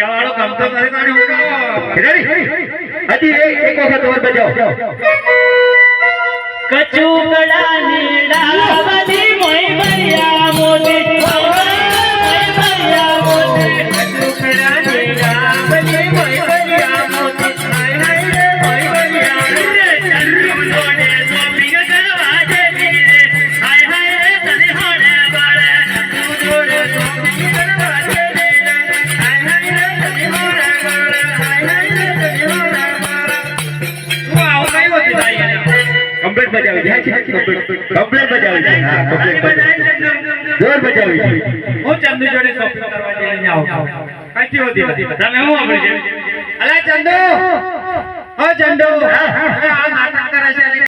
કેવાળો ગમતો નથી તારી હજી એક વખત ઓર બજાવ કચુકડા નીડા બધી મોઈ મૈયા મોદી મોઈ મૈયા મોદી કમ્પ્લીટ બજાવી છે. કમ્પ્લેટ બજાવી છે. હા કમ્પ્લેટ બજાવી જોર બજાવી છે. હું ચંદુ જોડે શોપિંગ કરવા જઈને આવું કઈથી હોતી તમે હું આપણે અલા ચંદુ! હા. ચંદુ. નાટક